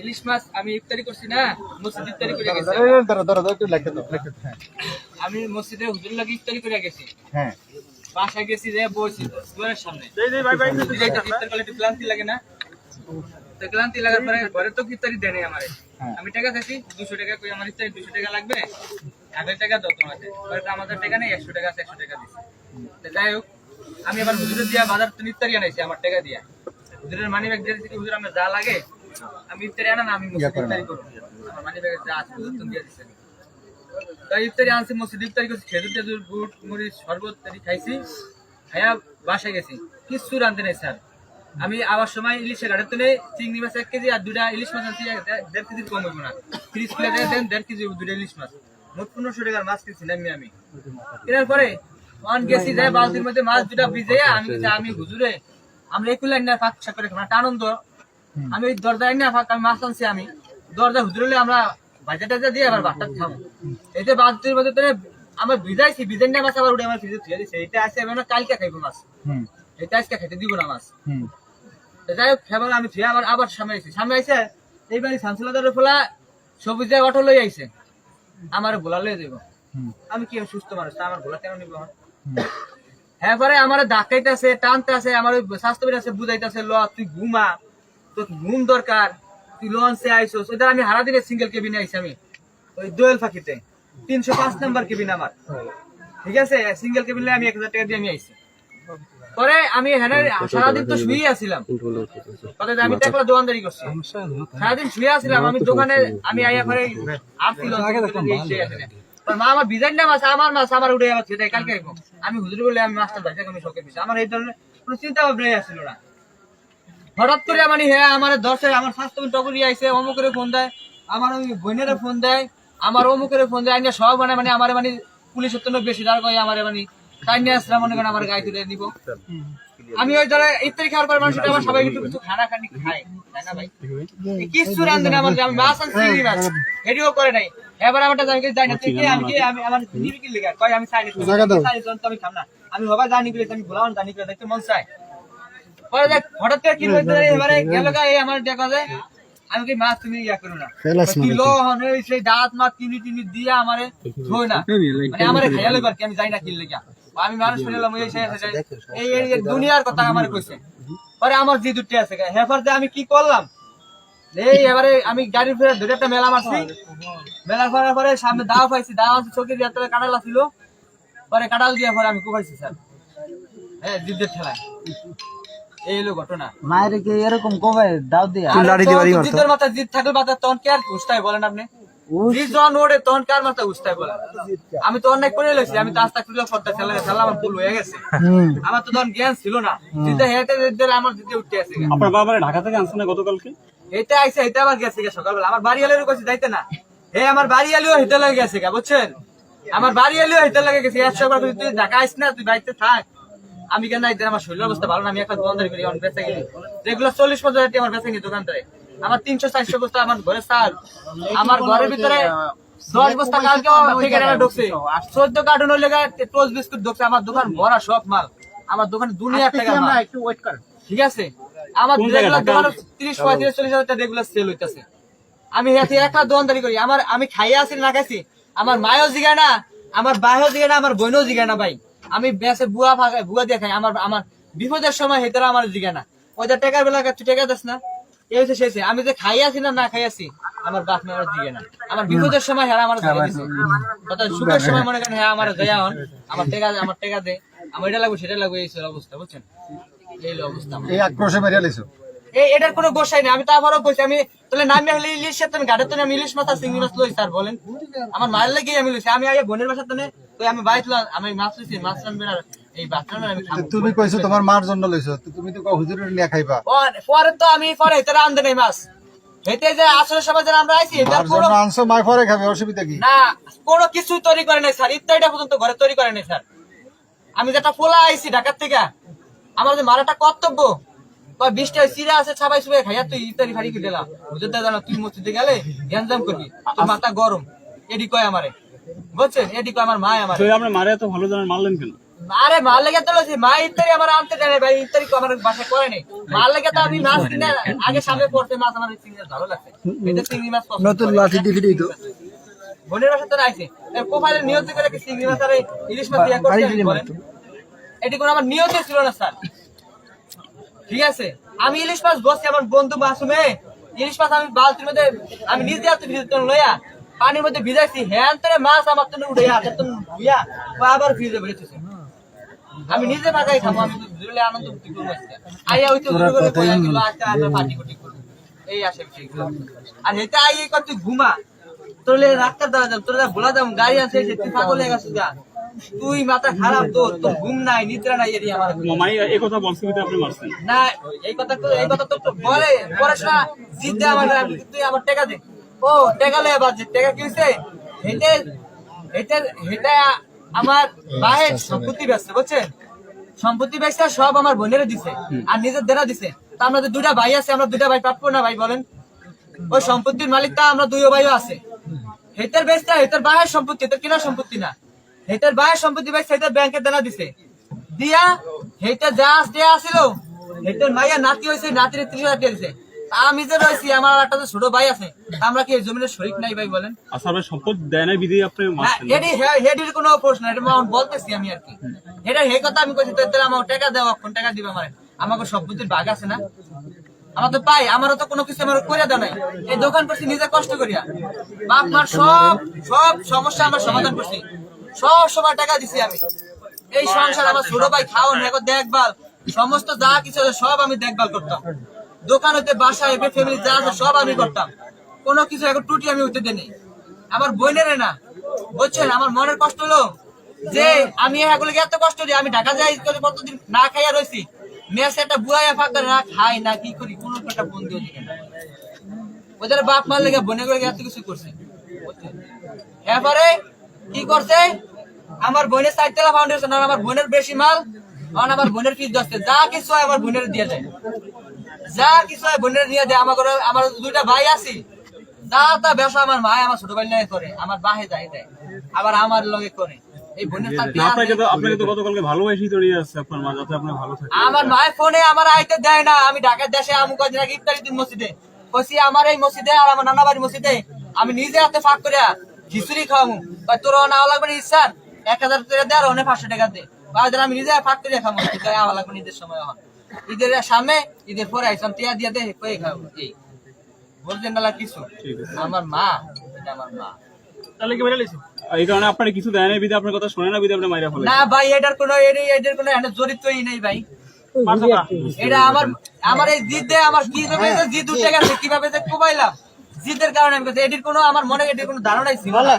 ইলিশ মাছ আমি ইফতারি করছি না মসজিদ ইফতারি করে গেছি। ধরো ধরো ধরো একটু লেখে দাও লেখে আমি মসজিদে হুজুর লাগে ইফতারি করে গেছি। হ্যাঁ। বাসায় গেছি যে বসছি দুয়ারের সামনে। ইফতার করলে একটু ক্লান্তি লাগে না। তো ক্লান্তি লাগার পরে ঘরে তো ইফতারি দেয় নাই আমারে। হ্যাঁ। আমি টাকা চাইছি দুশো টাকা কই আমার ইফতারি দুশো টাকা লাগবে? হাজার টাকা পরে তো আমাদের টাকা নেই একশো টাকা আছে একশো টাকা দিছি। তো যাই হোক আমি আবার হুজুরের দিয়া বাজার তো ইফতারি আনাইছি আমার টাকা দিয়া। হুজুরের মানি ব্যাগ দিয়ে দিচ্ছি হুজুর আমার যা লাগে আমি ইফতারি আনা না আমি ইফতারি করব। আমার মানি ব্যাগে যা আছে হুজুর তুমি দিয়ে দিচ্ছে তাই ইফতারি আনছি মসজিদ ইফতারি করছি খেজুর টেজুর বুট মরিচ শরবত ইত্যাদি খাইছি খাইয়া বাসায় গেছি। কিচ্ছু রাঁধতে নেই স্যার। আমি আবার সময় ইলিশের গাড়ি তুলে চিংড়ি মাছ এক কেজি আর দুটা ইলিশ মাছ আনছি দেড় কেজির কম হইব না। তিরিশ কিলো দেন দেড় কেজি দুটা ইলিশ মাছ। মোট পনেরোশো টাকার মাছ কিনছিলাম আমি। কেনার পরে অন গেছি যায় বালতির মধ্যে মাছ দুটা ভিজে আমি বলছি, আমি হুজুরে আমরা একটু না ফাঁক করে একটা আনন্দ। আমি ওই দরজা না ফাঁক আমি মাছ আনছি আমি। দরজা হুজুরলে আমরা বাজা টাজা দিয়ে আবার ভাতটা খাব। এতে বালতির মধ্যে তোরে আমরা ভিজাইছি ভিজেন না মাছ আবার উঠে আমার ফ্রিজে থুয়ে দিছে। এটা আছে আমি না কালকে খাইবো মাছ। হুম। এটা আজকে খাইতে দিব না মাছ। যাই হোক খেবার আমি থুয়ে আবার আবার সামনে আইছি। সামনে আইছে এইবারই শামসুলাদারের ফোলা সবুজে অটো লই আইছে। আমার ভোলা লই দেবো আমি কি সুস্থ মানুষ আমার ভোলা কেন নিব? আমার? হ্যাঁ পরে আমার ডাকাইতেছে টানতেছে আমার ওই স্বাস্থ্যবিদ আছে বুঝাইতেছে ল তুই ঘুমা তোর ঘুম দরকার তুই লঞ্চে আইসোস। ওদের আমি হারা দিনে সিঙ্গেল কেবিনে আইছি আমি ওই দোয়েল ফাঁকিতে তিনশো পাঁচ নাম্বার কেবিন আমার। ঠিক আছে? সিঙ্গেল কেবিনে আমি এক হাজার টাকা দিয়ে আমি আইছি। পরে আমি এখানে সারাদিন তো শুয়ে আছিলাম। আমি তো একলা দোকানদারি করছি। সারাদিন শুয়ে আছিলাম আমি দোকানে আমি আইয়া পরে আসছিল মা আমার বিজাইন না মাছ আমার মাছ আমার উঠে ছেলে কালকে আমি হুজুর বলে আমি মাছটা আমি শখের বিষয় আমার এই ধরনের কোনো চিন্তা ভাবনাই আসছিল না হঠাৎ করে মানে হ্যাঁ আমার দর্শক আমার স্বাস্থ্য টকরি আইছে অমুকের ফোন দেয় আমার ওই বোনের ফোন দেয় আমার অমুকের ফোন দেয় আইনা সব মানে মানে আমার মানে পুলিশের তো বেশি দাঁড় করে আমার মানে তাই নিয়ে আসলাম মনে করেন আমার গায়ে তুলে নিব আমি ওই ধরে ইত্যাদি খাওয়ার পর মানুষটা আমার সবাই একটু কিছু খানা খানি খায় তাই না ভাই কিচ্ছু রান্ধে না আমার আমি মাছ আনছি এটিও করে নাই এবার আমারটা জানি যাই না কি আমি কি আমি আমার নিবি কি লেগে? কয় আমি চাই না জায়গা দাও। চাই তো আমি খাম না। আমি বাবা জানি গেলে আমি ভোলাম জানি গেলে দেখতে মন চাই পরে দেখ হঠাৎ করে কি হইতে এবারে গেল গা এই আমার দেখা যায়। আমি কি মাছ তুমি ইয়া করো না? ফেলাস মাছ কিলো হনে সেই দাঁত মাছ চিনি টিনি দিয়ে আমারে ধোয় না। মানে আমারে খাইয়া লইবার কি আমি যাই না কিনলে গা আমি মানুষ ফেলাম এই সেই এই দুনিয়ার কথা আমার কইছে। পরে আমার দুটি আছে। হেফার দিয়ে আমি কি করলাম? এই এবারে আমি গাড়ির ফেরে ধরে একটা মেলা মারছি। মেলা ফেরার পরে সামনে দাও পাইছি দাও আছে চোখে দিয়ে একটা কাটাল ছিল পরে কাটাল দিয়ে পরে আমি কুপাইছি স্যার। হ্যাঁ জিদ্দের ঠেলায়। এই হলো ঘটনা। মায়ের কি এরকম কবে দাও দিয়ে? জিদ্দের মাথা জিদ থাকলে মাথা তখন কে আর কুষ্টাই বলেন আপনি? ওড়ে তখন কার মাথা উস্তায় বলেন আমি তো অনেক করে আমি তো আস্তে আমার ভুল হয়ে গেছে। হুম। আমার তো তখন জ্ঞান ছিল না। জিদ্দে হেঁটে জিদ্দের আমার জিদ্দে উঠতে আছে আপনার বাবারে ঢাকা থেকে আনছেন না গতকালকে? এটা আইসে এটা আবার গেছে সকালবেলা। আমার বাড়ি আলের কাছে যাইতে না। হে আমার বাড়ি আলিও হেঁটে লাগে গেছে গা বুঝছেন? আমার বাড়ি আলিও হেঁটে লাগে গেছে একশো বার তুই ঢাকা আইস না তুই বাড়িতে থাক। আমি কেন আমার শরীর অবস্থা ভালো না আমি একটা দোকানদারি করি আমার বেচা কিনি। রেগুলার চল্লিশ পঞ্চাশ আমার বেচা কিনি দোকানদারে। আমার তিনশো চারশো বস্তা আমার ঘরে চাল আমার ঘরের ভিতরে দশ বস্তা কালকে ঠিকানা ঢুকছে। চোদ্দ কার্টুন হইলে টোস্ট বিস্কুট ঢুকছে। আমার দোকান ভরা সব মাল। আমার দোকানে দুনিয়ার টাকা একটু ওয়েট কর ঠিক আছে? আমার তিরিশ পঁয়ত্রিশ চল্লিশ হাজার টাকা রেগুলার সেল হইতেছে। আমি হেঁটে একটা দোকানদারি করি। আমার আমি খাইয়া আছি না খাইছি। আমার মায়ও জিগায় না আমার ভাইও জিগায় না আমার বোনও জিগায় না ভাই। আমি বেসে বুয়া ফাঁকা বুয়া দিয়ে খাই। আমার আমার বিপদের সময় হেতারা আমার জিগায় না। ওদের টাকার বেলা তুই টাকা দিস না। এই হচ্ছে শেষে আমি যে খাই আছি না না খাই আছি আমার বাপ মা আমার জিগে না। আমার বিপদের সময় হেরা আমার জায়গা দিছে। কথা সুখের সময় মনে করেন হ্যাঁ আমার দয়া হন আমার টাকা আমার টাকা দে আমার এটা লাগবে সেটা লাগবে এই অবস্থা বুঝছেন? এই অবস্থা। এই আক্রোশে মেরে লিছো এই এটার কোনো গোসাই নেই আমি তারপরেও কইছি আমি তাহলে নামে হলে ইলিশ তুমি গাড়ি তো আমি ইলিশ মাথা চিংড়ি মাছ লই স্যার বলেন। আমার মায়ের লাগে আমি লইছি আমি আগে বোনের বাসা তো তো আমি বাইত আমি মাছ লইছি মাছ রানবে তুমি কইছো তোমার মার জন্য লইছো তুমি তো কও হুজুরের নিয়ে খাইবা। পরে- পরে তো আমি পরে হেতে আনতে নেই মাছ। হেতে যে আসলে সবাই যেন আমরা আইছি এটা জন্য আনছো মাই পরে খাবে অসুবিধা কি? না কোনো কিছু তৈরি করে নাই স্যার ইত্যাদিটা পর্যন্ত ঘরে তৈরি করে নাই স্যার। আমি যেটা পোলা আইছি ঢাকার থেকে আমার যে মারাটা কর্তব্য। কয় বৃষ্টি চিরা আছে ছাবাই সুবাই খাইয়া তুই ইত্যাদি ফাড়ি কি দিলাম বুঝতে জানো তুই মসজিদে গেলে গ্যাঞ্জাম করবি তোর মাথা গরম। এডি কয় আমারে বুঝছেন? এডি কয় আমার মা আমার। আপনি মারে এত ভালো জানেন মারলেন কেন? আরে মাল লেগে তো লছি মা ইত্যাদি আমার আনতে জানে ভাই আমার বাসায় করে নেই। লেগে তো আমি মাছ কিনে আগে সামনে পড়তে মাছ আমার চিংড়ি ভালো লাগছে। এটা চিংড়ি মাছ পছন্দ নতুন। লাঠি তো। বোনের বাসা তো রাইছে। প্রোফাইলে নিয়ত করে কি চিংড়ি মাছ আর ইলিশ মাছ দিয়ে করতে বলেন? এটি কোনো আমার নিয়তে ছিল না স্যার। ঠিক আছে আমি ইলিশ মাছ বসছি আমার বন্ধু মাসুমে। ইলিশ মাছ আমি বালতির মধ্যে আমি নিজে হাতে ভিজে লইয়া। পানির মধ্যে ভিজাইছি তোরে মাছ আমার তো উড়ে হাতে তো আবার ফ্রিজে বেড়েছে আমি নিজে বাজাই খাব আমি তো জুড়লে আনন্দ কি করব আজকে। আইয়া ওই তো আমরা পার্টি কুটি করব। এই আসে আর এটা আই এই কর তুই ঘুমা। তোর লে ডাক্তার দেওয়া যাবে তোর বলা যাব গাড়ি আছে সে তুই পাগল হয়ে গেছিস তুই মাথা খারাপ তোর তোর ঘুম নাই নিদ্রা নাই এরি আমার। মামাই এই কথা বলছে কিন্তু আপনি মারছেন। না এই কথা তো এই কথা তো তো বলে পড়াশোনা জিত দে আমার তুই আমার টাকা দে। ও টাকা লয়ে বাজে টাকা কি হইছে? হেটে হেটে হেটা আমার বাহের সম্পত্তি ব্যস্ত বুঝছেন? সম্পত্তি ব্যবসা সব আমার বোনেরা দিছে আর নিজের দেনা দিছে। তা আমরা তো দুটা ভাই আছে আমরা দুটা ভাই প্রাপ্য না ভাই বলেন? ওই সম্পত্তির মালিকটা আমরা দুই ভাইও আছে। হেটার বেচটা হেটার বাহের সম্পত্তি হেটার কিনা সম্পত্তি না। হেটার বাহের সম্পত্তি বেচ হেটার ব্যাংকে দেনা দিছে। দিয়া হেটা যা দেয়া আছিল হেটার মাইয়া নাতি হয়েছে নাতির ত্রিশ হাজার দিছে। আমি যে রয়েছি আমার একটা তো ছোট ভাই আছে আমরা কি এই শরিক নাই ভাই বলেন? আপনার সম্পদ দেয় নাই বিধি আপনি না, হেডির কোনো প্রশ্ন এটা আমি বলতেছি আমি আর কি। এটা হে কথা আমি কইছি তো আমার টাকা কোন টাকা দিবে আমারে আমাকে সম্পত্তির ভাগ আছে না? আমার তো পাই আমারও তো কোনো কিছু আমার করে দেওয়া নাই। এই দোকান করছি নিজে কষ্ট করিয়া। বাপ মার সব সব সমস্যা আমার সমাধান করছি। সব সময় টাকা দিছি আমি। এই সংসার আমার ছোট ভাই খাওয়ান দেখভাল। সমস্ত যা কিছু আছে সব আমি দেখভাল করতাম। দোকান হইতে বাসায় ফ্যামিলি যা আছে সব আমি করতাম। কোনো কিছু এখন টুটি আমি হইতে দেনি আমার বোনের না, বুঝছেন? আমার মনের কষ্ট হলো যে আমি এগুলোকে এত কষ্ট দিই আমি ঢাকা যাই কতদিন না খাইয়া রয়েছি একটা না খাই না কি করি, কোনো একটা দিকে না। ওদের বাপ মার লেগে বনে এত কিছু করছে কি করছে? আমার বোনের ফাউন্ডেশন আর আমার বোনের বেশি মাল আমার বোনের ফিস দশতে যা কিছু আমার বোনের দিয়ে দেয়। যা কিছু হয় বোনের দিয়ে দেয় আমার আমার দুইটা ভাই আছি। যা তা ব্যবসা আমার মা আমার ছোট ভাই লাগে করে আমার বাহে যাই দেয় আবার আমার লগে করে। এই বোনের আপনাকে তো আপনাকে তো গতকালকে ভালোবাসি তৈরি আছে আপনার মা যাতে আপনি ভালো থাকেন। আমার মায়ের ফোনে আমার আইতে দেয় না আমি ঢাকার দেশে আমু কদিন আগে ইফতারি দিন মসজিদে। কইছি আমার এই মসজিদে আর আমার নানা বাড়ির মসজিদে আমি নিজে হাতে ফাঁক করিয়া খিচুড়ি খাওয়ামু। বা তোর নাও লাগবে না এক হাজার টাকা দে আর অনেক পাঁচশো টাকা দে। আমি নিজে ফাঁক করিয়া খাব আমার লাগবে না ঈদের সময় এখন। ঈদের সামনে ঈদের পরে আইসাম টিয়া দিয়া দে কয়ে খাব? এই বলছেন না কিছু? আমার মা এটা আমার মা। তাহলে কি বেড়ে এই কারণে আপনার কিছু দেয় নাই বিধি আপনার কথা শোনে না বিধি আপনি মাইরা ফেলে। না ভাই এটার কোনো এটার এটার কোনো এখানে জড়িতই নেই ভাই। এটা আমার আমার এই জিদে আমার কি জমে যে জিদ উঠে গেছে কীভাবে যে কোবাইলাম? জিদের কারণে আমি। এটির কোনো আমার মনে এটির কোনো ধারণাই ছিল না।